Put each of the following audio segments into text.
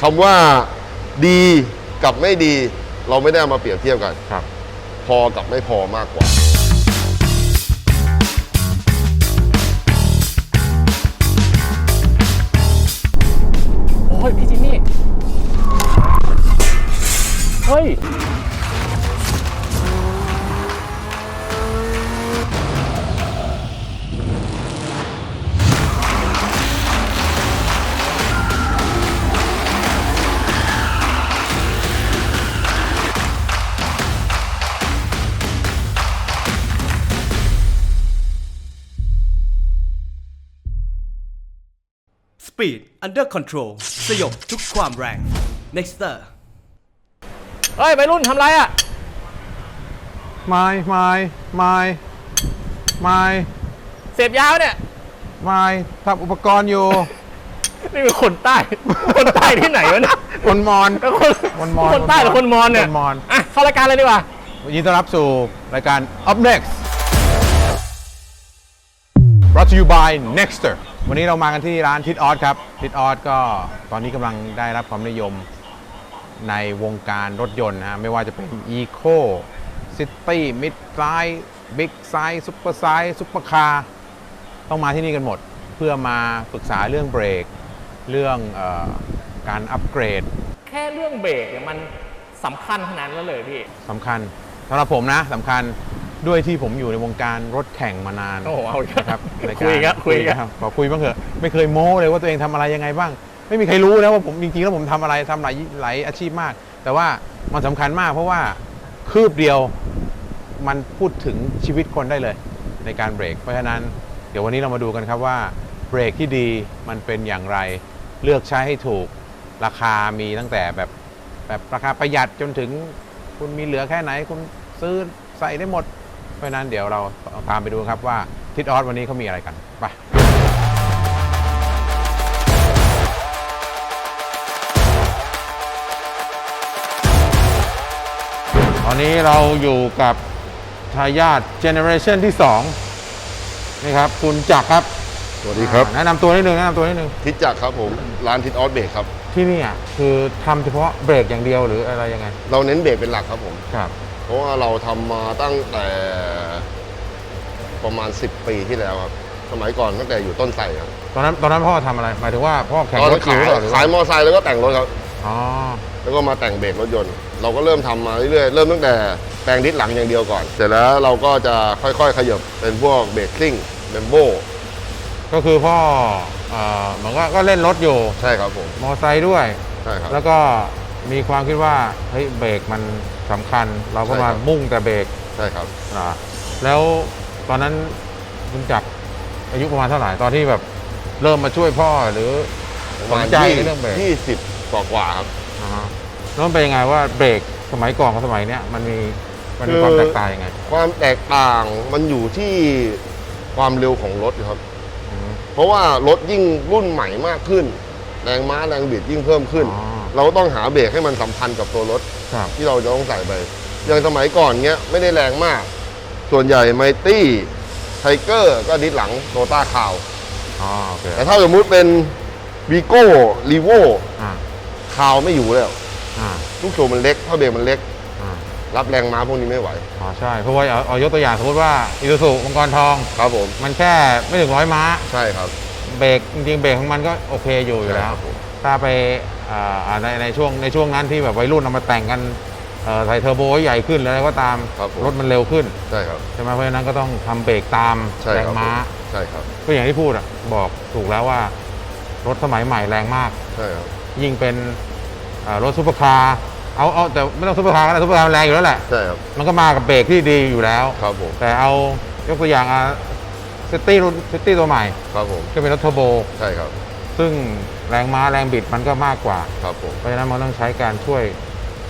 คำว่าดีกับไม่ดี เราไม่ได้เอามาเปรียบเทียบกัน ครับ พอกับไม่พอมากกว่า โอ้ยพี่จิมมี่ เฮ้ย Speed Under Control สยบทุกความแรง Nexter เฮ้ยไปรุ่นทำไรอะ ไม่ไม่ไม่ไม่เสพยาวเนี่ย ไม่ทำอุปกรณ์อยู่ นี่เป็นคนใต้ คนใต้ที่ไหนวะเนี่ยคนมอนเป็นคนคนมอญคนใต้หรือคนมอญเนี่ยคนมอญอะเข้ารายการเลยดีกว่ายินดีต้อนรับสู่รายการ Up Next brought to you by Nexter วันนี้เรามากันที่ร้านทิดออสครับทิดออสก็ตอนนี้กำลังได้รับความนิยมในวงการรถยนต์นะฮะไม่ว่าจะเป็น Eco City Mid Size Big Size Super Size Super Car ต้องมาที่นี่กันหมด เพื่อมาปรึกษาเรื่องเบรก เรื่องเออการอัปเกรด แค่เรื่องเบรกเนี่ยมันสำคัญขนาดนั้นเลยพี่สำคัญสำหรับผมนะสำคัญ ด้วยที่ผมอยู่ในวงการรถแข่งมานานโอ้โหเอาอีกแล้วนะครับรายคุยอีกแล้วคุยอีกแล้วรับขอคุยบ้างเถอะไม่เคยโม้เลยว่าตัวเองทำอะไรยังไงบ้าง ไม่มีใครรู้นะว่าผมจริงๆแล้วผมทำอะไรทำหลายหลายอาชีพมาก แต่ว่ามันสำคัญมากเพราะว่าคืบเดียวมันพูดถึงชีวิตคนได้เลย ในการเบรก เพราะฉะนั้นเดี๋ยววันนี้เรามาดูกันครับว่าเบรกที่ดีมันเป็นอย่างไร เลือกใช้ให้ถูกราคามีตั้งแต่แบบแบบราคาประหยัดจนถึงคุณมีเหลือแค่ไหนคุณซื้อใส่ได้หมด เพราะฉะนั้นเดี๋ยวเราตามไปดูครับว่าทิศออสวันนี้เขามีอะไรกันไปตอนนี้เราอยู่กับทายาทเจเนอเรชันที่ 2 นี่ครับ คุณจักรครับสวัสดีครับอ่าแนะนำตัวนิดนึงแนะนำตัวนิดนึงทิศจักรครับผมร้านทิศออสเบรกครับ ที่นี่อะคือทำเฉพาะเบรกอย่างเดียวหรืออะไรยังไง เราเน้นเบรกเป็นหลักครับผม ครับ เพราะว่าเราทำมาตั้งแต่ประมาณ 10 ปีที่แล้วครับ สมัยก่อนตั้งแต่อยู่ต้นไทรครับตอนนั้นตอนนั้นพ่อทำอะไรหมายถึงว่าพ่อแข่งตอนรนั้ถนจิ๋ขาวยหรือเปล่าหรือขายว่ามอไซค์แล้วก็แต่งรถครับ อ๋อแล้วก็มาแต่งเบรกรถยนต์ เราก็เริ่มทำมาเรื่อยๆ เริ่มตั้งแต่แปลงดิสหลังอย่างเดียวก่อน เสร็จแล้วเราก็จะค่อยๆ ขยับเป็นพวกเบรกซิ่งเบมโบก็คือพ่อเอ่อเหมือนว่าก็เล่นรถอยู่ใช่ครับผม มอไซค์ด้วย ใช่ครับ แล้วก็มีความคิดว่าเฮ้ยเบรกมัน สำคัญ เราก็ใช่มาครับ มุ่งแต่เบรกใช่ครับนะแล้วตอนนั้นคุณจักรอายุประมาณเท่าไหร่ตอนที่แบบเริ่มมาช่วยพ่อหรือ ประมาณสนใจเรื่องเบรก ยี่สิบกว่าๆครับ อ่าฮะแล้วมันเป็นยังไงว่าเบรกสมัยก่อนกับสมัยเนี้ยมันมีมันมีคือ ความแตกต่างยังไงความแตกต่างมันอยู่ที่ความเร็วของรถครับ อืม เพราะว่ารถยิ่งรุ่นใหม่มากขึ้น แรงม้าแรงบิดยิ่งเพิ่มขึ้น อ๋อ เราก็ต้องหาเบรกให้มันสัมพันธ์กับตัวรถ ครับที่เราจะต้องใส่ไป อย่างสมัยก่อนเงี้ยไม่ได้แรงมาก ส่วนใหญ่ไมตี้ไทเกอร์ก็ดิสหลังโตต้าคาวอ๋อโอเคแต่ถ้าสมมุติเป็นวีโก้รีโวอ่าคาวไม่อยู่แล้วอ่าลูกโชว์มันเล็กเพราะเบรกมันเล็ก อ่ารับแรงม้าพวกนี้ไม่ไหว อ๋อใช่เพราะว่าเอาเอายกตัวอย่างสมมติว่าอีซูซูมังกรทอง ครับผม มันแค่ไม่ถึงร้อยม้า ใช่ครับ เบรกจริงๆเบรกของมันก็โอเคอยู่อยู่แล้ว ใช่ครับผม ถ้าไปอ่าอ่าในในช่วงในช่วงนั้นที่แบบวัยรุ่นเอามาแต่งกันเอ่อใส่เทอร์โบให้ใหญ่ขึ้นแล้วก็ตามครับผมรถมันเร็วขึ้นใช่ครับใช่ไหมเพราะฉะนั้นก็ต้องทำเบรกตามใช่แรคงรับม้าใช่ครับก็อย่างที่พูดอะบอกถูกแล้วว่ารถสมัยใหม่แรงมากใช่ครับยิ่งเป็นอ่ารถซุปเปอร์คาร์เอาเอาแต่ไม่ต้องซุปเปอร์คาร์ก็ได้ซุปเปอร์คาร์มันแรงอยู่แล้วแหละใช่ครับมันก็มากับเบรกที่ดีอยู่แล้วครับผมแต่เอายกตัวอย่างอะซิตี้รุ่นซิตี้ตัวใหม่ครับผมก็เป็นรถเทอร์โบใช่ครับ ซึ่งแรงม้าแรงบิดมันก็มากกว่า ครับผม เพราะฉะนั้นมันต้องใช้การช่วย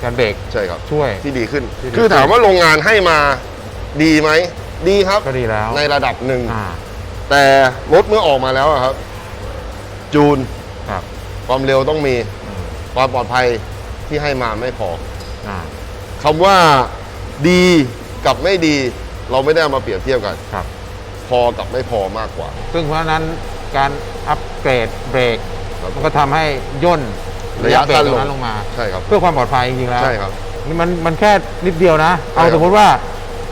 การเบรกใช่ครับ ช่วย ที่ดีขึ้น ที่ดีคือถามว่าโรงงานให้มาดีไหม ดีครับ ก็ดีแล้ว ในระดับหนึ่ง อ่าแต่รถเมื่อออกมาแล้วอะครับ จูนครับความเร็วต้องมีอืมความปลอดภัยที่ให้มาไม่พออ่าคำว่าดีกับไม่ดี เราไม่ได้เอามาเปรียบเทียบกัน ครับ พอกับไม่พอมากกว่า ซึ่งเพราะฉะนั้นการอัป เกรดเบรกครับมันก็ทำให้ย่นระยะเบรสั้กนตลรงงนั้นลงมา ใช่ครับ เพื่อความปลอดภัยจริงๆแล้วใช่ครับ นี่มันมันแค่นิดเดียวนะเอาใช่ครับสมมติว่า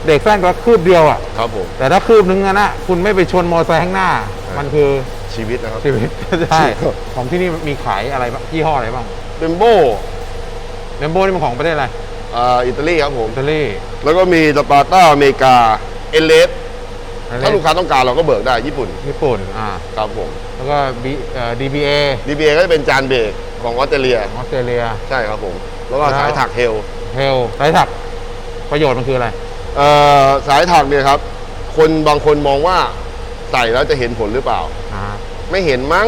เบรกสั้นก็คืบเดียวอะ ครับผม แต่ถ้าคืบนึงอะนะคุณไม่ไปชนมอเตอร์ไซค์ข้างหน้ามันคือชีวิตนะครับ ชีวิต ใช่ครับ ของที่นี่มีขายอะไรบ้างยี่ห้ออะไรบ้างเบมโบเมมโบนี่มันของประเทศอะไรอ่าอิตาลีครับผม อิตาลีแล้วก็มีสปาร์ต้าอเมริกา เอเลสถ้าลูกค้าต้องการเราก็เบิกได้ญี่ปุ่น ญี่ปุ่นอ่า ครับผม แล้วก็บีเอ่อ DBA DBA ก็จะเป็นจานเบรกของออสเตรเลียออสเตรเลีย ใช่ครับผม แล้วก็แล้ว สายถักเฮล เฮลไรถักประโยชน์มันคืออะไร เอ่อสายถักเนี่ยครับ คนบางคนมองว่าใส่แล้วจะเห็นผลหรือเปล่า อ่าไม่เห็นมั้ง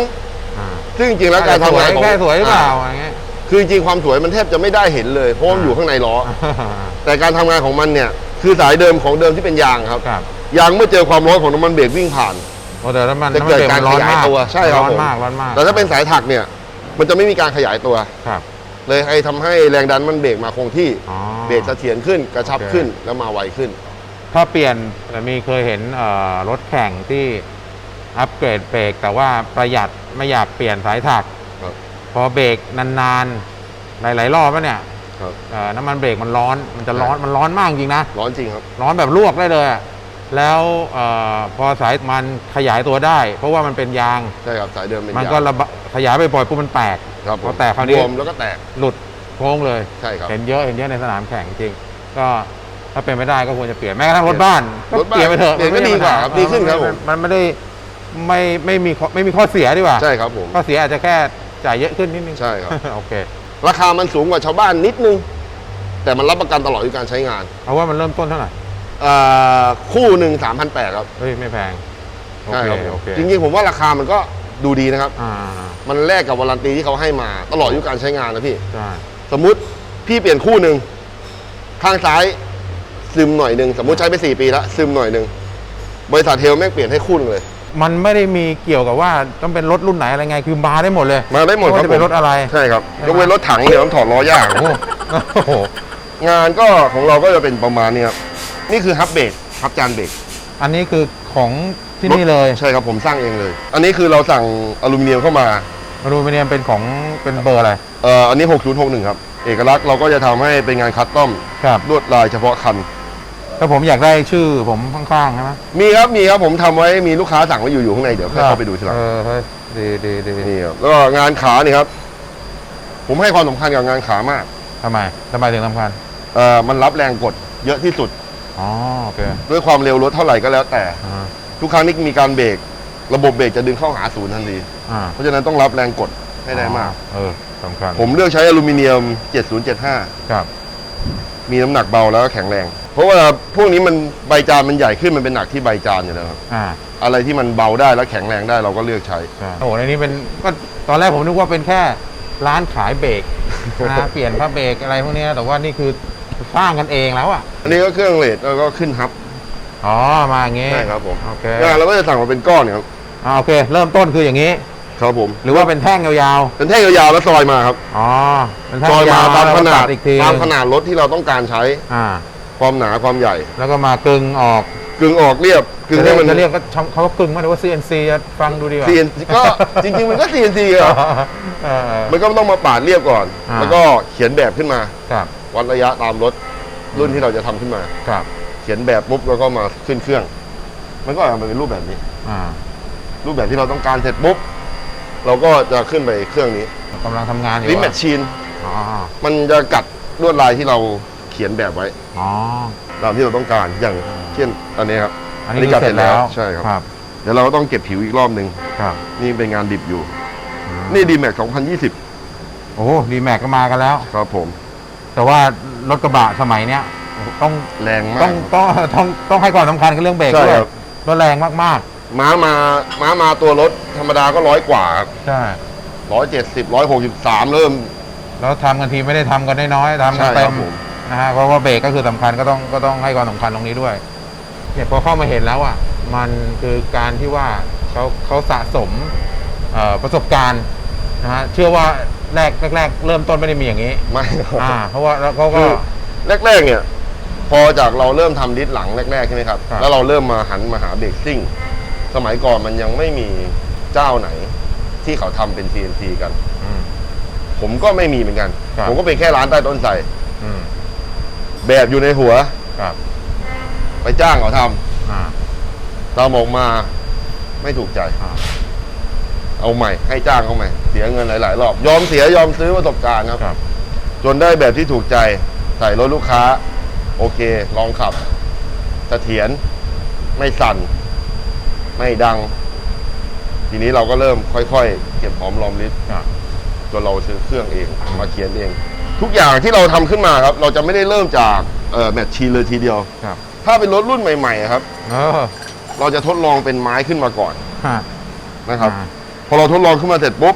อ่าซึ่งจริงๆแล้วการทำงานของแค่สวยหรือเปล่าอ่อะไรเงี้ย คือจริงๆความสวยมันแทบจะไม่ได้เห็นเลยเพราะมันอยู่ข้างในล้อ แต่การทำงานของมันเนี่ย คือสายเดิมของเดิมที่เป็นยางครับ ครับ ยางเมื่อเจอความร้อนของน้ำมันเบรกวิ่งผ่านโอ้แต่น้ำมันจะน้ำมันเกิดเบรกการมันร้ขอนยายมากตัวใช่ครับร้อนผมมากร้อนมากแต่ถ้าเป็นสายถักเนี่ย มันจะไม่มีการขยายตัว ครับเลยให้ทำให้แรงดันมันเบรกมาคงที่อ๋อ เบรกเสถียรขึ้นกระชับโอเค ขึ้นแล้วมาไวขึ้น ถ้าเปลี่ยนมีเคยเห็นเอ่อรถแข่งที่อัปเกรดเบรกแต่ว่าประหยัดไม่อยากเปลี่ยนสายถัก ครับพอเบรกนานๆ หลายๆรอบแล้วเนี่ยครับ เอ่อน้ำมันเบรกมันร้อนมันจะใช่ร้อนมันร้อนมากจริงนะ ร้อนจริงครับ ร้อนแบบลวกได้เลยอะ แล้วเออพอสายมันขยายตัวได้ เพราะว่ามันเป็นยาง ใช่ครับสายเดิมเป็นมันยางก็ระบะขยายไปบ่อยปุ๊บมันแตก ครับผมพอแตกคราวนี้บวมแล้วก็แตกหลุดโค้งเลย ใช่ครับ เห็นเยอะเห็นเยอะในสนามแข่งจริงก็ถ้าเป็นไม่ได้ก็ควรจะเปลี่ยนแม้กระทั่งรถบ้านรถบ้านเปลี่ยนไปเถอะเปลี่ยนก็มัไม่ดีกว่าปัญหครับดีขึ้นครับผม มันไม่ได้ไม่ไม่มีข้อไม่มีข้อเสียดีกว่า ใช่ครับผม ข้อเสียอาจจะแค่จ่ายเยอะขึ้นนิดนึง ใช่ครับ โอเค ราคามันสูงกว่าชาวบ้านนิดนึง แต่มันรับประกันตลอดอายุการใช้งานเพราะว่ามันเริ่มต้นเท่าไหร่เอ่อคู่หนึ่งสามพันแปดครับเฮ้ยไม่แพงโอใช่เคครับผมโอเคจริงๆผมว่าราคามันก็ดูดีนะครับ อ่ามันแลกกับวารันตีที่เขาให้มาตลอดอายุการใช้งานนะพี่ ใช่สมมุติพี่เปลี่ยนคู่หนึ่งข้างซ้ายซึมหน่อยหนึ่งสมมุติใช้ไป4ปีแล้วซึมหน่อยหนึ่งบริษัทเทลแม่งเปลี่ยนให้คู่หนึงเลย มันไม่ได้มีเกี่ยวกับว่าต้องเป็นรถรุ่นไหนอะไรไงคือมาได้หมดเลยมาได้หมดครับว่าจะเป็นผม รถอะไร ใช่ครับใช่ไหมยกเว้นรถถังเนี่ยมันถอดล้อยากโอ้โหโอ้โห งานก็ของเราก็จะเป็นประมาณนี้ครับ นี่คือฮับเบรกฮับจานเบรกอันนี้คือของที่นี่เลยใช่ครับผมสร้างเองเลย อันนี้คือเราสั่งอลูมิเนียมเข้ามา อลูมิเนียมเป็นของเป็นเบอร์อะไร เอ่ออันนี้ 6061 ครับ เอกลักษณ์เราก็จะทำให้เป็นงานคัสตอมครับลวดลายเฉพาะคัน ถ้าผมอยากได้ชื่อผมข้างๆใช่ไหมมีครับมีครับผมทำไว้มีลูกค้าสั่งไว้อยู่อยู่ข้างในเดี๋ยวค่อยเข้าไปดูทีหลังเออเฮ้ยดีดีดีนี่ครับแล้วก็งานขานี่ครับ ผมให้ความสำคัญกับงานขามากทำไมทำไมถึงสำคัญเอ่อมันรับแรงกดเยอะที่สุด อ๋อโอเคด้วยความเร็วรถเท่าไหร่ก็แล้วแต่ อ่าทุกครั้งที่มีการเบรกระบบเบรกจะดึงเข้าหาศูนย์ทันที อ่าเพราะฉะนั้นต้องรับแรงกดให้ได้มาก เออสำคัญผมเลือกใช้อลูมิเนียม 7075 ครับ มีน้ำหนักเบาแล้วก็แข็งแรง เพราะว่าพวกนี้มันใบจานมันใหญ่ขึ้นมันเป็นหนักที่ใบจานอยู่แล้วครับอ่าอะไรที่มันเบาได้แล้วแข็งแรงได้เราก็เลือกใช้ ใช่โอ้โหในนี้เป็นก็ตอนแรกผมนึกว่าเป็นแค่ร้านขายเบรกนะ เปลี่ยนผ้าเบรกอะไรพวกเนี้ยแต่ว่านี่คือ สร้างกันเองแล้วอะ อันนี้ก็เครื่องเลดแล้วก็ขึ้นฮับ อ๋อ มาอย่างงี้ใช่ครับผมโอเคงานเราก็จะสั่งมาเป็นก้อนเนี่ยครับอ่าโอเค เริ่มต้นคืออย่างนี้ ครับผม หรือว่าเป็นแท่งยาวเป็นแท่งยาวๆแล้วซอยมาครับ ๆ อ๋อ เป็นแท่งซอยมายาวๆตามแล้วขก็นาตัดดอีกทีตามขนาดรถที่เราต้องการใช้อ่า ความหนาความใหญ่ แล้วก็มากึงออก กึ่งออกเรียบกึ่งจะให้เรียกมันจะเรียกก็ชเขาก็กึ่งมาหรือว่า CNC จะฟังดูดีกว่า CNC ก็จริง ๆ มันก็ CNC ครับเออเออ มันก็ต้องมาปาดเรียบก่อน อ่า แล้วก็เขียนแบบขึ้นมาครับวัดระยะตามรถรุ่นที่เราจะทำขึ้นมา ครับเขียนแบบปุ๊บแล้วก็มาขึ้นเครื่อง มันก็ออกมาเป็นรูปแบบนี้ อ่ารูปแบบที่เราต้องการเสร็จปุ๊บเราก็จะขึ้นไปเครื่องนี้กำลังทำงานอยู่ลิมแมชอะชีนอ๋อมันจะกัดลวดลายที่เราเขียนแบบไว้ อ๋อ ตามที่เราต้องการอย่างเช่นอันนี้ครับอันนี้คือเสร็จแล้วใช่ครับครับ เดี๋ยวเราก็ต้องเก็บผิวอีกรอบหนึ่งครับนี่เป็นงานดิบอยู่อืมนี่ดีแม็ก2020โอ้ดีแม็กก็มากันแล้ว ครับผม แต่ว่ารถกระบะสมัยเนี้ยต้องแรงมาต้อกงต้องต้องต้องให้ความสำคัญกับเรื่องเบรกใช่ด้วยครับรถแรงมากม้ามาม้ามาตัวรถธรรมดาก็ร้อยกว่าครับๆใช่ร้อยเจ็ดสิบร้อยหกสิบสามเริ่ม แล้วทำกันทีไม่ได้ทำกันน้อยๆทำกันใช่เต็ครัมบผม นะฮะเพราะว่าเบรกก็คือสำคัญก็ต้องก็ต้องให้ความสำคัญตรงนี้ด้วยเนี่ยพอเข้ามาเห็นแล้วอะมันคือการที่ว่าเขาเขาสะสมเอ่อประสบการณ์นะฮะเชื่อว่าแรกแรกๆเริ่มต้นไม่ได้มีอย่างนี้ไม่ครับอ่าเพราะว่าแล้วเขาก็คือแรกๆเนี่ยพอจากเราเริ่มทำดิสหลังแรกๆใช่ไหมครับครับ แล้วเราเริ่มมาหันมาหาเบรกซิ่ง สมัยก่อนมันยังไม่มีเจ้าไหน ที่เขาทำเป็น CNC กันอืมผมก็ไม่มีเหมือนกันครับผมก็เป็นแค่ร้านใต้ต้นไทรอืม แบบอยู่ในหัว ครับไปจ้างเขาทำอ่าทำออกมาไม่ถูกใจ อ่าเอาใหม่ ให้จ้างเขาใหม่ เสียเงินหลาย ๆ รอบ ยอมเสียยอมซื้อประสบการณ์ครับ ครับ จนได้แบบที่ถูกใจ ใส่รถลูกค้า โอเค ลองขับเสถียรไม่สั่น ไม่ดัง ทีนี้เราก็เริ่มค่อย ๆ เก็บหอมรอมริบครับ จนเราซื้อเครื่องเอง มาเขียนเอง ทุกอย่างที่เราทำขึ้นมาครับ เราจะไม่ได้เริ่มจากเอ่อแมทชีนเลยทีเดียว ครับถ้าเป็นรถรุ่นใหม่ๆครับ เออเราจะทดลองเป็นไม้ขึ้นมาก่อนฮะ นะครับ อ่า พอเราทดลองขึ้นมาเสร็จปุ๊บ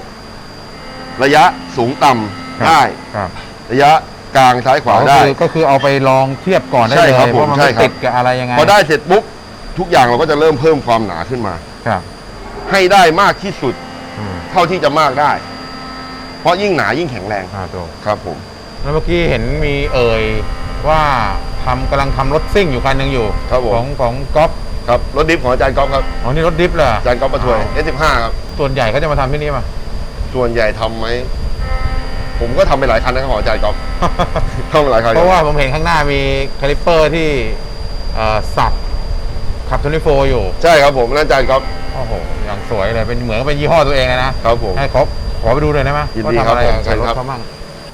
ระยะสูงต่ำได้ ครับระยะกลางซ้ายขวาก็ได้ คือก็คือเอาไปลองเทียบก่อนได้ใช่เลยครับผมว่ามันใช่ไม่ครับ ติดกับอะไรยังไงพอได้เสร็จปุ๊บ ทุกอย่างเราก็จะเริ่มเพิ่มความหนาขึ้นมา ครับให้ได้มากที่สุดอืมเท่าที่จะมากได้ เพราะยิ่งหนายิ่งแข็งแรงอ่าตัวครับผมแล้วเมื่อกี้เห็นมีเอ่ยว่าทำกำลังทำรถซิ่งอยู่คันหนึ่งอยู่ครับผมของของก๊อฟครับรถดิฟของอาจารย์ก๊อฟครับอ๋อนี่รถดิฟเลยเหรออาจารย์ก๊อฟประทวย S15 ครับส่วนใหญ่เขาจะมาทำที่นี่ป่ะส่วนใหญ่ทำไหมผมก็ทำไปหลายคันนะครับของอาจารย์ก๊อฟทำไปหลายคันเพราะว่าผมเห็นข้างหน้ามีคาลิปเปอร์ที่เอ่อสับขับทนโฟอยู่ ใช่ครับผมนั่นอาจารย์ก๊อฟโอ้โหอย่างสวยเลยเป็นเหมือนกับเป็นยี่ห้อตัวเองเลยนะ ครับผมให้ขอ ขอไปดูหน่อยได้ไหมยินว่าดีทำครับอะไรผมกับเชิญรถครับ เขาบ้าง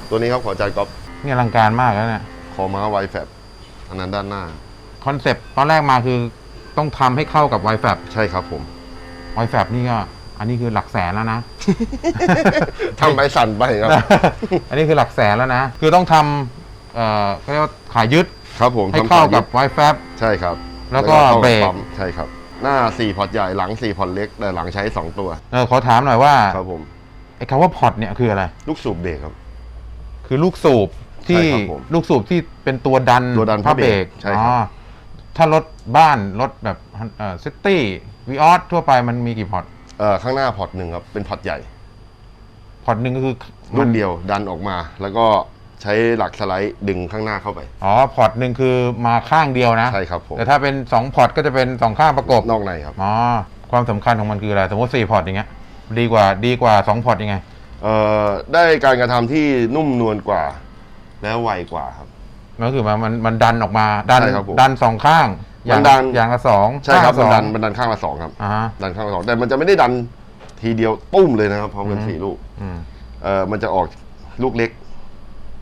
ตัวนี้ครับของอาจารย์ก๊อฟนี่อลังการมากแล้วเนี่ยคอม้าไวแฟบอันนั้นด้านหน้า คอนเซปต์ตอนแรกมาคือต้องทำให้เข้ากับ w i f a b ใช่ครับผม w i f a b นี่ก็ อันนี้คือหลักแสนแล้วนะ ทำไปสั่นไปครับ อันนี้คือหลักแสนแล้วนะ คือต้องทำเอ่อเขาเรียกว่าขายึดครับผมให้ทำเข้าสยกับ w i f a b ใช่ครับแล้วก็ข้าเบรก ปั๊มใช่ครับ หน้า 4 พอร์ตใหญ่หลัง 4 พอร์ตเล็ก แต่หลังใช้ 2 ตัว เออขอถามหน่อยว่า ครับผม ไอ้คำว่าพอร์ตเนี่ยคืออะไร ลูกสูบเบรกครับ คือลูกสูบที่ใช่ครับผมลูกสูบที่เป็นตัวดันตัวดันผ้าเบรกใช่ครับ อ๋อถ้ารถบ้านรถแบบเอ่อซิตี้วีออสทั่วไปมันมีกี่พอร์ตเอ่อข้างหน้าพอร์ตหนึ่งครับ เป็นพอร์ตใหญ่พอร์ตหนึ่งก็คือลูมักนเดียวดันออกมา แล้วก็ใช้หลักสไลด์ดึงข้างหน้าเข้าไป อ๋อพอร์ตหนึ่งคือมาข้างเดียวนะใช่ครับผม แต่ถ้าเป็นสองพอร์ตก็จะเป็นสองข้างประกบนอกในครับ อ๋อความสำคัญของมันคืออะไรสมมติสี่พอร์ตอย่างเงี้ย ดีกว่าดีกว่าสองพอร์ตยังไง เอ่อได้การกระทำที่นุ่มนวลกว่า และไวกว่าครับ ก็คือมันมันมันดันออกมาดันใช่ครับผมดันสองข้างอย่างมันดัน อย่างละสองใช่ครับข้างมันละสดัอนงมันดันข้างละสองครับ อ่าฮะ ดันข้างละสองแต่มันจะไม่ได้ดันทีเดียวตุ้มเลยนะครับพร้อมกันอืม สี่ลูกอืมเอ่อมันจะออกลูกเล็ก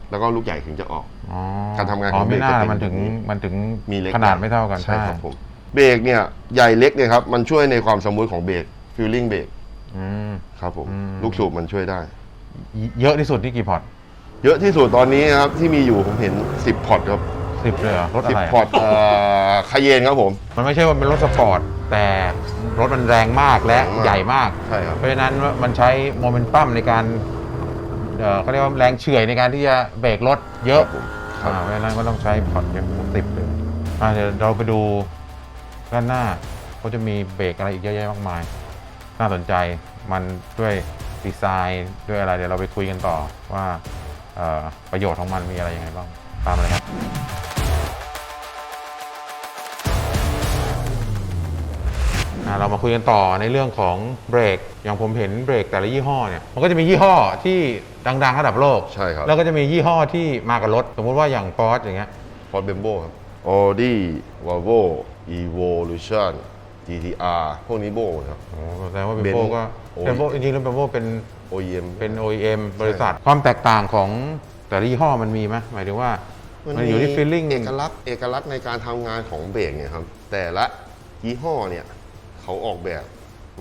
แล้วก็ลูกใหญ่ถึงจะออก อ๋อการทำงานอ๋ขอองเบรไม่กน่าจะเป็นมันถึงแบบนี้ มันถึงมีเล็กขนาดไม่เท่ากันใช่ครับผมเบรกเนี่ยใหญ่เล็กเนี่ยครับมันช่วยในความสมูทของเบรกฟิลลิ่งเบรก อืม ครับผม อืม ลูกสูบมันช่วยได้ เยอะที่สุดที่กี่พอร์ตเยอะที่สุดตอนนี้นะครับที่มีอยู่ผมเห็น 10 พอร์ตครับ สิบเลยเหรอรถอะไร10 พอร์ตเอ่อคาเยนครับผม มันไม่ใช่ว่าเป็นรถสปอร์ต แต่รถมันแรงมากและแรงมาก ใหญ่มาก ใช่ครับ เพราะฉะนั้นมันใช้โมเมนตัมในการเอ่อเขาเรียกว่าแรงเฉื่อยในการที่จะเบรกรถเยอะผมครับ อ่าเพราะฉะนั้นก็ต้องใช้พอร์ตเยอะสิบเลยอ่าเดี๋ยวเราไปดูด้านหน้าเขาจะมีเบรกอะไรอีกเยอะแยะมากมาย น่าสนใจมันด้วยดีไซน์ด้วยอะไรเดี๋ยวเราไปคุยกันต่อว่าเอ่อประโยชน์ของมันมีอะไรยังไงบ้างตามเลยครับอะเรามาคุยกันต่อในเรื่องของเบรกอย่างผมเห็นเบรกแต่ละยี่ห้อเนี่ยมันก็จะมียี่ห้อที่ดังๆระดับโลกใช่ครับแล้วก็จะมียี่ห้อที่มากับรถ สมมุติว่าอย่างฟอร์อย่างเงี้ยฟอร์ดเบมโบครับ Audi Volvo Evolution GTR พวกนี้โบครับ โอ้แสดงว่าเบม Benz โบก็ OEM เบมโบจริงๆแล้วเบมโบเป็น OEM เป็น OEM บริษัท ความแตกต่างของแต่ละยี่ห้อมันมีไหมหมายถึงว่า มันอยู่ที่ feeling เอกลักษณ์เอกลักษณ์ในการทำงานของเบรกเนี่ยครับ แต่ละยี่ห้อเนี่ยเขาออกแบบ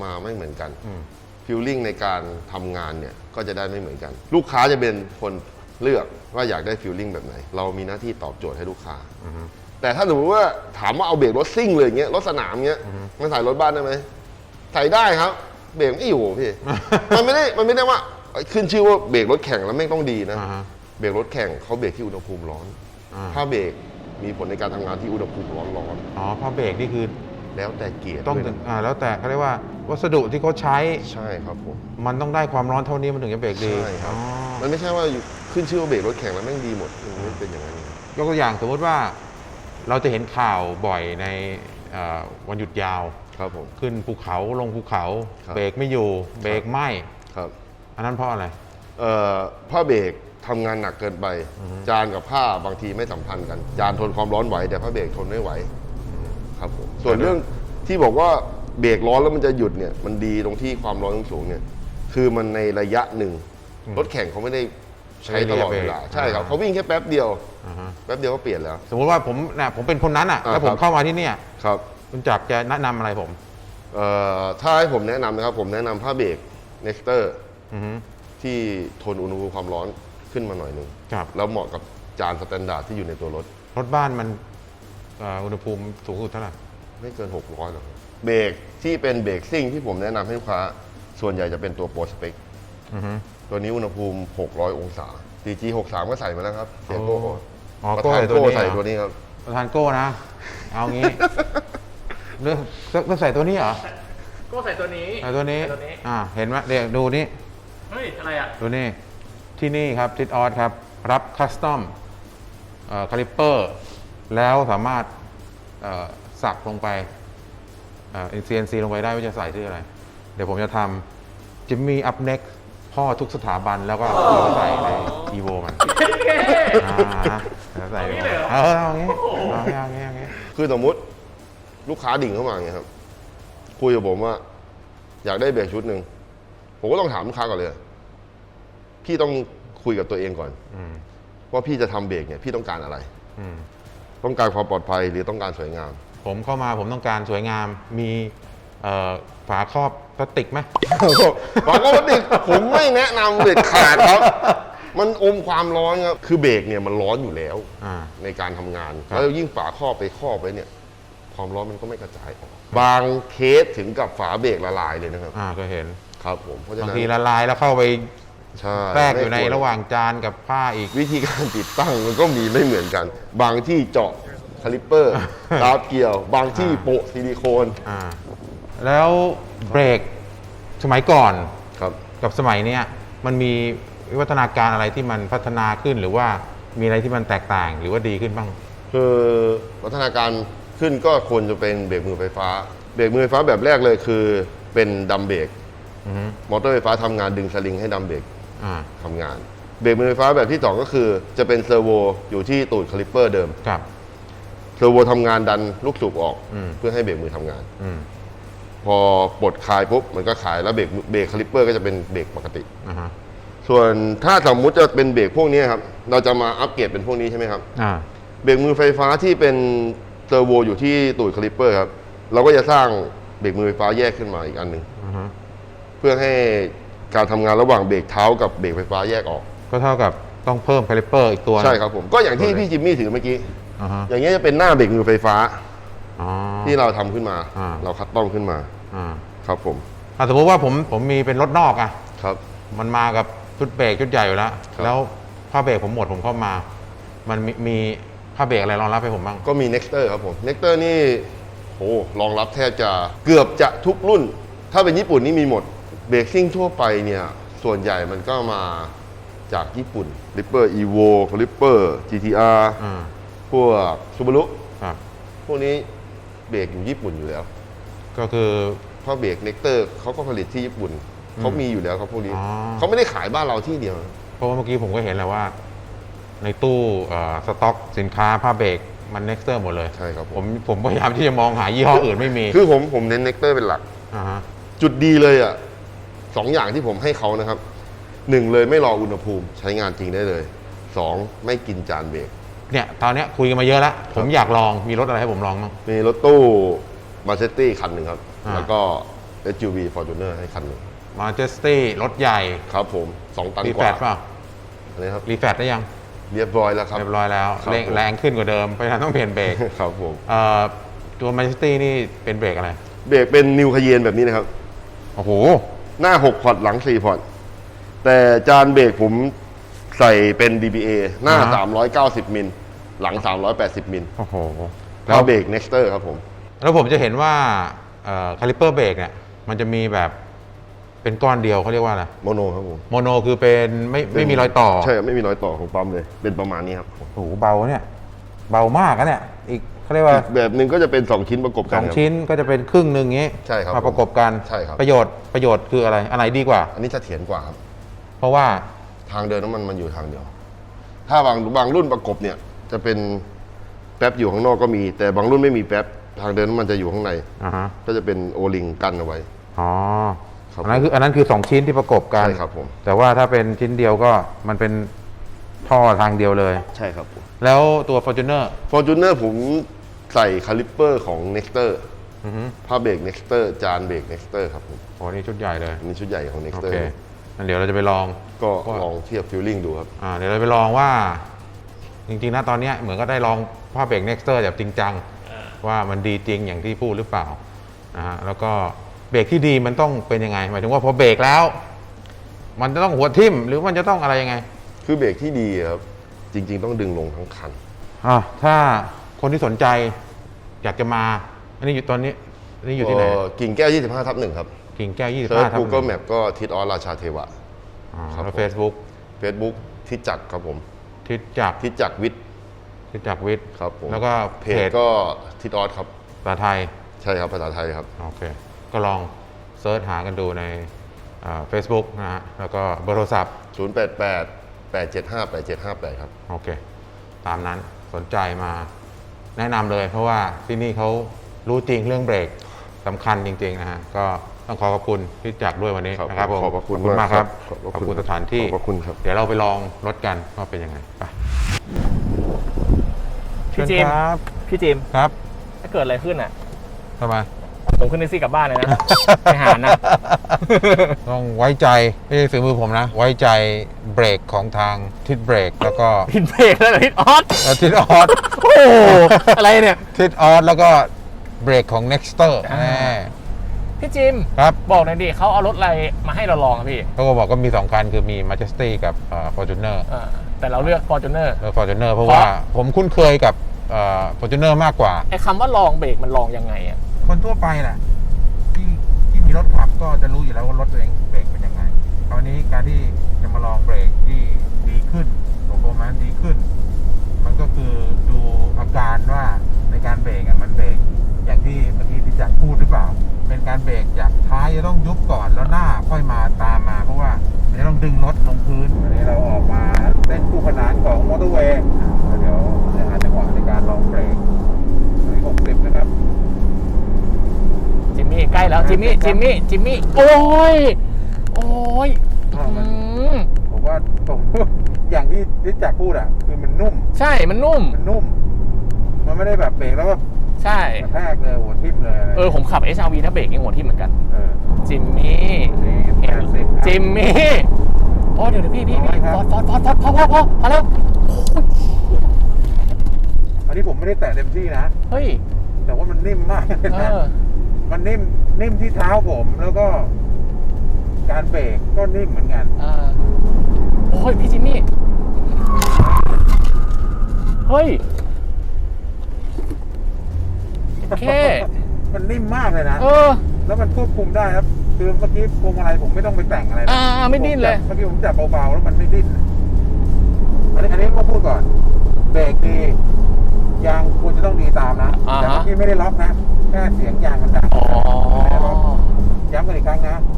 มาไม่เหมือนกันอืม ฟิลลิ่งในการทำงานเนี่ยก็จะได้ไม่เหมือนกัน ลูกค้าจะเป็นคนเลือกว่าอยากได้ฟิลลิ่งแบบไหน เรามีหน้าที่ตอบโจทย์ให้ลูกค้าอือฮึ แต่ถ้าสมมติว่าถามว่าเอาเบรกรถซิ่งเลยอย่างเงี้ยรถสนามเงี้ยอือฮึมันใส่รถบ้านได้ไหมใส่ได้ครับ เบรกไม่อยู่พี่ มันไม่ได้มันไม่ได้ว่าขึ้นชื่อว่าเบรกรถแข่งแล้วไม่งต้องดีนะอ่าฮะเบรกรถแข่งเขาเบรกที่อุณหภูมิร้อนอ่าถ้าเบรกมีผลในการทำงานที่อุณหภูมิร้อนร้อนอ๋อเพราะเบรกนี่คือๆแล้วแต่เกียร์ต้องด้วยถึงนะอ่าแล้วแต่เขาเรียกว่าวัสดุที่เขาใช้ใช่ครับผมมันต้องได้ความร้อนเท่านี้มันถึงจะเบรกดีใช่ครับอ๋อมันไม่ใช่ว่าอยู่ขึ้นชื่อว่าเบรกรถแข่งแล้วแม่งดีหมดมันไม่เป็นอย่างนั้นยกตัวอย่างสมมติว่า เราจะเห็นข่าวบ่อยในเอ่อวันหยุดยาวครับผมขึ้นภูเขาลงภูเขาครับเบรกไม่อยู่เบรกไหมครับ อันนั้นเพราะอะไรเอ่อผ้าเบรกทำงานหนักเกินไป จานกับผ้าบางทีไม่สัมพันธ์กัน จานทนความร้อนไหวแต่ผ้าเบรกทนไม่ไหวครับผมส่วนเรื่องที่บอกว่าเบรกร้อนแล้วมันจะหยุดเนี่ยมันดีตรงที่ความร้อนสูงๆเนี่ยคือมันในระยะหนึ่งรถแข่งเขาไม่ได้ ใช้ตลอดเวลาไม่ได้เบรกใช่ครับอ่าเขาวิ่งแค่แป๊บเดียวอ่าฮะแป๊บเดียวก็เปลี่ยนแล้ว สมมุติว่าผมนะผมเป็นคนนั้นอะอ่าแล้วผคมรับเข้ามาที่เนี่ยครับคุณจักรจะแนะนำอะไรผมเอ่อถ้าให้ผมแนะนำนะครับผมแนะนำผ้าเบรก Nexter อือฮึที่ทนอุณหภูมิความร้อนขึ้นมาหน่อยหนึงครับแล้วเหมาะกับจานสแตนดาร์ดที่อยู่ในตัวรถ รถบ้านมันเอ่ออุณหภูมิสูงสุดเท่าไหร่ไม่เกิน 600หรอกครับเบรกที่เป็นเบรกซิ่งที่ผมแนะนำให้ลูกค้า ส่วนใหญ่จะเป็นตัวโปรสเปคอือฮึ ตัวนี้อุณหภูมิ 600 องศา DG 63ก็ใส่มาแล้วครับเสียโก้อ๋อประโก้ธานใส่ตัวโก้นี้ใส่เหรอตัวนี้ครับ ประธานโก้นะ เอางี้เรื่องต้องใส่ตัวนี้เหรอก็ใส่ตัวนี้ใส่ตัวนี้ ใส่ตัวนี้ อ่า เห็นไหมเดี๋ยวดูนี่ เฮ้ย อะไรอะ ดูนี่ ที่นี่ครับทิดออสครับ รับคัสตอมคาลิปเปอร์ แล้วสามารถเอ่อสักลงไปเอ่อ CNC ลงไปได้ว่าจะใส่ชื่ออะไร เดี๋ยวผมจะทำจิมมี่อัพเน็ก พ่อทุกสถาบันแล้วก็เอาไปใส่ใน EVO มันอ่าแล้วใส่เอางี้เลยเหรอเออเอางี้เอางี้เอางี้เอางี้คือสมมุติลูกค้าดิ่งเข้ามาอย่างเงี้ยครับ คุยกับผมว่า อยากได้เบรกชุดหนึ่งผมก็ต้องถามลูกค้าก่อนเลย พี่ต้องคุยกับตัวเองก่อนอืมว่าพี่จะทำเบรกเนี่ยพี่ต้องการอะไร อืม ต้องการความปลอดภัยหรือต้องการสวยงาม ผมเข้ามาผมต้องการสวยงามมี เอ่อฝาครอบพลาสติกไหม ฝาครอบพลาสติกผมไม่แนะนำเด็ดขาดครับ มันอมความร้อนครับคือเบรกเนี่ยมันร้อนอยู่แล้วอ่าในการทำงาน ครับ แล้วยิ่งฝาครอบไปครอบไว้เนี่ย ความร้อนมันก็ไม่กระจายออกบางเคสถึงกับฝาเบรกละลายเลยนะครับ อ่าก็เห็น ครับผมเพราะฉะบางนั้นทีละลายแล้วเข้าไปใช่แทรกอยู่ในไม่คระหว่างจานกับผ้าอีก วิธีการติดตั้งมันก็มีไม่เหมือนกัน บางที่เจาะคาลิปเปอร์ กราฟเกี่ยว บางที่โปะซิลิโคน อ่า แล้วเบรกสมัยก่อนครับ กับสมัยเนี้ยมันมีวิวัฒนาการอะไรที่มันพัฒนาขึ้นหรือว่ามีอะไรที่มันแตกต่างหรือว่าดีขึ้นบ้าง คือวัฒนาการขึ้นก็ควรจะเป็นเบรกมือไฟฟ้า เบรกมือไฟฟ้าแบบแรกเลยคือเป็นดัมเบรกอือฮึมอเตอร์ไฟฟ้าทำงานดึงสลิงให้ดัมเบรกอ่าทำงาน เบรกมือไฟฟ้าแบบที่สองก็คือจะเป็นเซอร์โวอยู่ที่ตูดคาลิปเปอร์เดิม ครับเซอร์โวทำงานดันลูกสูบออก อืม เพื่อให้เบรกมือทำงาน อืม พอปลดคลายปุ๊บมันก็ขายแล้วเบรกมือเบรกคาลิปเปอร์ก็จะเป็นเบรกปกติ อ่าฮะส่วนถ้าสมมุติจะเป็นเบรกพวกนี้ครับเราจะมาอัปเกรดเป็นพวกนี้ใช่ไหมครับ อ่า เบรกมือไฟฟ้าที่เป็นเซอร์โวอยู่ที่ตูดคาลิปเปอร์ครับ เราก็จะสร้างเบรกมือไฟฟ้าแยกขึ้นมาอีกอันหนึ่งอ่าฮะเพื่อให้การทำงานระหว่างเบรกเท้ากับเบรกไฟฟ้าแยกออก ก็เท่ากับต้องเพิ่มคาลิปเปอร์อีกตัวหนึ่งใช่ครับผมก็อย่างที่พี่จิมมี่ถือเมื่อกี้ อ่าฮะอย่างเงี้ยจะเป็นหน้าเบรกมือไฟฟ้าอ๋อ ที่เราทำขึ้นมาอ่าเราคัดต้อมขึ้นมาอ่าครับผมอะสมมติว่าผมผมมีเป็นรถนอกอะครับ มันมากับชุดเบรกชุดใหญ่อยู่แล้วครับแล้วผ้าเบรกผมหมดผมเข้ามา มันมีมีผ้าเบรกอะไรรองรับให้ผมบ้าง ก็มี Nexter ครับผม Nexter นี่โหรองรับแทบจะเกือบจะทุกรุ่น ถ้าเป็นญี่ปุ่นนี่มีหมดเบรกซิ่งทั่วไปเนี่ย ส่วนใหญ่มันก็มาจากญี่ปุ่น Ripper Evo Ripper GTR อ่าพวก Subaru ครับพวกนี้ เบรกอยู่ญี่ปุ่นอยู่แล้วก็คือ เพราะเบรก Nectar เขาก็ผลิตที่ญี่ปุ่นเขามีอยู่แล้วครับพวกนี้อ๋อ เขาไม่ได้ขายบ้านเราที่เดียวเพราะว่าเมื่อกี้ผมก็เห็นแล้วว่า ในตู้เอ่อสต็อกสินค้าผ้าเบรกมัน Nexter หมดเลยใช่ครับผผมมผมพยายามที่จะมองหายี่ห้ออื่นไม่มีคือผมผมเน้น Nectar เป็นหลักอ่าฮะจุดดีเลยอะสองอย่างที่ผมให้เขานะครับหนึ่งเลยไม่รออุณหภูมิใช้งานจริงได้เลยสองไม่กินจานเบรก เนี่ยตอนเนี้ยคุยกันมาเยอะแล้วผมอยากลองมีรถอะไรให้ผมลองบ้าง มีรถตู้มาเซตตี้คันหนึ่งครับ อ่า แล้วก็ SUV Fortuner ให้คันหนึ่งมาเจสตี้รถใหญ่ครับผมสองตันรีกแฟว่าดเปล่าอันนี้ครับรีแฟดได้ยังเรียบร้อยแล้วครับ เรียบร้อยแล้วครับเร่งผม แรงขึ้นกว่าเดิมเพราะฉะนั้นต้องเปลี่ยนเบรกครับผมเอ่อตัวมาเจสตี้นี่เป็นเบรกอะไรเบรกเป็นนิวคเยนแบบนี้นะครับ โอ้โหหน้า 6 พอร์ตหลัง 4 พอร์ตแต่จานเบรกผม ใส่เป็น DBA หน้า390 มิล หลัง 380 มิล โอ้โหแล้แล้ววเบรก Nexter ครับผม แล้วผมจะเห็นว่าคาลิปเปอร์เบรกเนี่ยมันจะมีแบบเป็นก้อนเดียวเขาเรียกว่าอะไรโมโนครับผมโมโนคือเป็นไม่ไม่มีรอยต่อใช่ไม่มีรอยต่อของปั๊มเลย เป็นประมาณนี้ครับโอ้โหเบาเนี่ยเบามากอะเนี่ยอีกเขาเรียกว่าอีกแบบหนึ่งก็จะเป็น 2 ชิ้นประกบสกัอนงครับ ชิ้นก็จะเป็นครึ่งหนึ่งงี้ใช่ครับมาประกบกันใช่ครับ ประโยชน์ประโยชน์คืออะไรอะไรดีกว่า อันนี้เสถียรกว่าครับ เพราะว่า ทางเดินน้ำมันมันอยู่ทางเดียว ถ้าบางบางรุ่นประกบเนี่ย จะเป็นแป๊บอยู่ข้างนอกก็มี แต่บางรุ่นไม่มีแป๊บทางเดินน้ำมันจะอยู่ข้างใน อ่าฮะก็จะเป็นโอลิงกันเอาไว้ อ๋อครับอันนั้นคืออันนั้นคือสองชิ้นที่ประกบกันใช่ครับผม แต่ว่าถ้าเป็นชิ้นเดียวก็มันเป็นท่อทางเดียวเลย ใช่ครับผม แล้วตัว Fortuner ฟอร์จูเนอร์ผมใส่คาลิปเปอร์ของ Nexter อือฮึผ้าเบรก Nexter จานเบรก Nexter ครับผมโอ้นี่ชุดใหญ่เลย อันนี้ชุดใหญ่ของโอ Nexter เคงั้น เดี๋ยวเราจะไปลอง ก็ก็ ลองเทียบฟิลลิ่งดูครับ อ่าเดี๋ยวเราไปลองว่า จริงๆนะตอนเนี้ยเหมือนก็ได้ลองผ้าเบรก Nexter แบบจริงจัง ว่ามันดีจริงอย่างที่พูดหรือเปล่านะฮะแล้วก็เบรกที่ดีมันต้องเป็นยังไงหมายถึงว่าพอเบรกแล้ว มันจะต้องหัวทิ่มหรือมันจะต้องอะไรยังไงคือเบรกที่ดีครับ จริง ๆ ต้องดึงลงทั้งคัน อะถ้าคนที่สนใจอยากจะมา อันนี้อยู่ตอนนี้อันนี้อยู่ที่ไหน เอ่อกิ่งแก้ว 25 ทับหนึ่งครับ กิ่งแก้วเซิร์ช25ทับ Google Map ก็ทิศออสราชาเทวะ อ่าครับแล้วผมเฟซบุ๊ก Facebook ทิศจักรครับผมทิศจักรทิศจักรวิทย์ทิศจักรวิทย์ครับผมแล้วก็เพเพจจก็ทิศออสครับ ภาษาไทย ใช่ครับภาษาไทยครับ โอเค ก็ลองเซิร์ชหากันดูในเฟซบุ๊กนะฮะ แล้วก็เบอร์โทรศัพท์ 088 875 8758 ครับ โอเค ตามนั้นสนใจมาแนะนำเลย เพราะว่าที่นี่เขารู้จริงเรื่องเบรกสำคัญจริง ๆ นะฮะ ก็ ต้องขอขอบคุณที่จักรด้วยวันนี้ครับนะครับผมขอบพระคุณมากครับมากครับขขออบบคุณคุณสถานที่ขอบพระคุณครับเดี๋ยวเราไปลองรถกันว่าเป็นยังไงไปพี่เชิญจิมครับพี่จิมครับ ถ้าเกิดอะไรขึ้นอะทำไมผมขึ้นแท็กซี่กลับบ้านเลยนะไปหานะ ต้องไว้ใจไม่ใช่ฝีมือผมนะ ไว้ใจเบรกของทางทิศเบรกแล้วก็พินเบรกแล้วเหรอทิศออสเอ่อทิศออสโอ้โหอะไรเนี่ย ทิศออสแล้วก็เบรกของ Nexter อ่าแน่ พี่จิมครับ บอกหน่อยดิเขาเอารถอะไรมาให้เราลองอะพี่เขาก็บอกก็มี 2 คันคือมี Majesty กับเอ่อ Fortuner เออแต่เราเลือก Fortuner เออ Fortuner เพราะเพราะว่าผมคุ้นเคยกับเอ่อ Fortuner มากกว่าไอ้คำว่าลองเบรกมันลองยังไงอะคนทั่วไปแหละที่ที่มีรถขับก็จะรู้อยู่แล้วว่ารถตัวเองเบรกเป็นยังไงคราวนี้การที่จะมาลองเบรกที่ดีขึ้นโปรแมนดีขึ้นมันก็ คือดูอาการว่าในการเบรกอะมันเบรกอย่างที่เมื่อกี้ที่จักรพูดหรือเปล่า เป็นการเบรกจากท้ายจะต้องยุบก่อนแล้วหน้าค่อยมาตามมาเพราะว่ามันจะต้องดึงรถลงพื้นวันนี้เราออกมาเส้นคู่ขนานของมอเตอร์เวย์แล้วเดี๋ยวจะหาจังหวะในการลองเบรกหกสิบนะครับจิมมี่ใกล้แล้วจิมมี่จิมมี่จิมมี่โอ้ยโอ้ยอ้า วมันอืมผมว่าผมอย่างที่ที่จักรพูดอะ คือมันนุ่ม ใช่มันนุ่ม มันนุ่ม มันไม่ได้แบบเบรกแล้วก็ใช่กระแทกเลยหัวทิ่มเลยะไรเออผมขับ SRV ถ้าเบรกยังหัวที่เหมือนกัน เออจิมมี่นี่แปดสิบจิมมี่โอ้เดี๋ยวเดี๋ยวพี่พี่เอาไว้พี่ครับฟอดฟอดฟอดฟอดพอพอพอพอแล้วอันนี้ผมไม่ได้แตะเต็มที่นะ เฮ้ยแต่ว่ามันนิ่มมากเลยเอนะอมันนิ่มนิ่มที่เท้าผมแล้วก็ การเบรกก็นิ่มเหมือนกัน เออ โอ้ยพี่จิมมี่ เฮ้ยโอเค มันนิ่มมากเลยนะ เออ แล้วมันควบคุมได้ครับคือเมื่อกี้พวงมาลัยผมไม่ต้องไปแต่งอะไรนะอ่าไม่ดิ้นเลยผมจับเมื่อกี้ผมจับเบาๆแล้วมันไม่ดิ้น อันนี้อันนี้ก็พูดก่อน เบรกดียางควรจะต้องดีตามนะอ่าแต่ฮะเมื่อกี้ไม่ได้ล็อกนะ แค่เสียงยางมันดังอ๋อไม่ได้ล็อกย้ำกันอีกครั้งนะทั้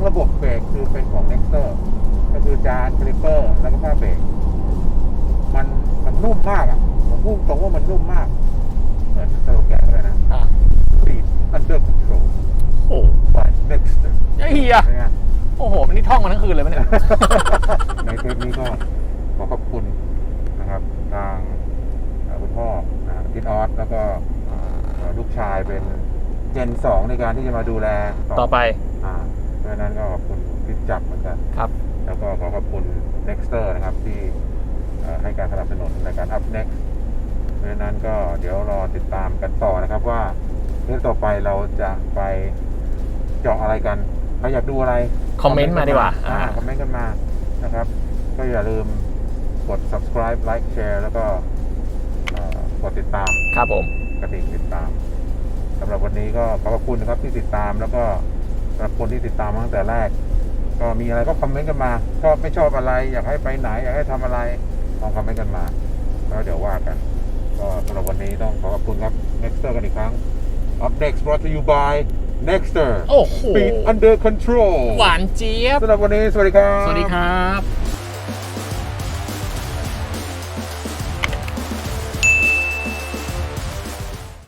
งระบบเบรกคือเป็นของ Nexter ก็คือจานคลิปเปอร์ แล้วก็ผ้าเบรกมันมันนุ่มมากอะผมพูดตรงว่ามันนุ่มมาก เหมือนสโลแกนเลยนะอะ Speed under control โอ้ by Nexter ไอ้เหี้ยเป็นไงโอ้โหวันนี้ท่องมาทั้งคืนเลยมั้ยเนี่ย ในเทปนี้ก็ขอขอบคุณนะครับ ทางเอ่อคุณพ่อนะพิทออสแล้วก็เอ่อลูกชายเป็นเจนสองในการที่จะมาดูแลต่อไป อ่า เพราะฉะนั้นก็ขอบคุณพิจับเหมือนกัน ครับ แล้วก็ขอขอบคุณ Nexter นะครับที่เอ่อให้การสนับสนุนในการ Up Next เพราะฉะนั้นก็เดี๋ยวรอติดตามกันต่อนะครับว่าเทปต่อไปเราจะไปเจาะอะไรกันใครอยากดูอะไร คอมเมนต์มาดีกว่าอ่าอ่า คอมเมนต์กันมานะครับ ก็อย่าลืมกด subscribe like share แล้วก็เอ่อกดติดตามครับผม กระดิ่งติดตามสำหรับวันนี้ก็ขอบพระคุณนะครับที่ติดตามแล้วก็ สำหรับคนที่ติดตามมาตั้งแต่แรก ก็มีอะไรก็คอมเมนต์กันมาชอบไม่ชอบอะไร อยากให้ไปไหน อยากให้ทำอะไรลองคอมเมนต์กันมา แล้วเดี๋ยวว่ากัน ก็สำหรับวันนี้ต้องขอขอบคุณครับ Nexter กันอีกครั้ง Up next brought to you by Nexter โอ้โห Speed under control หวานเจี๊ยบสำหรับวันนี้สวัสดีครับ สวัสดีครับ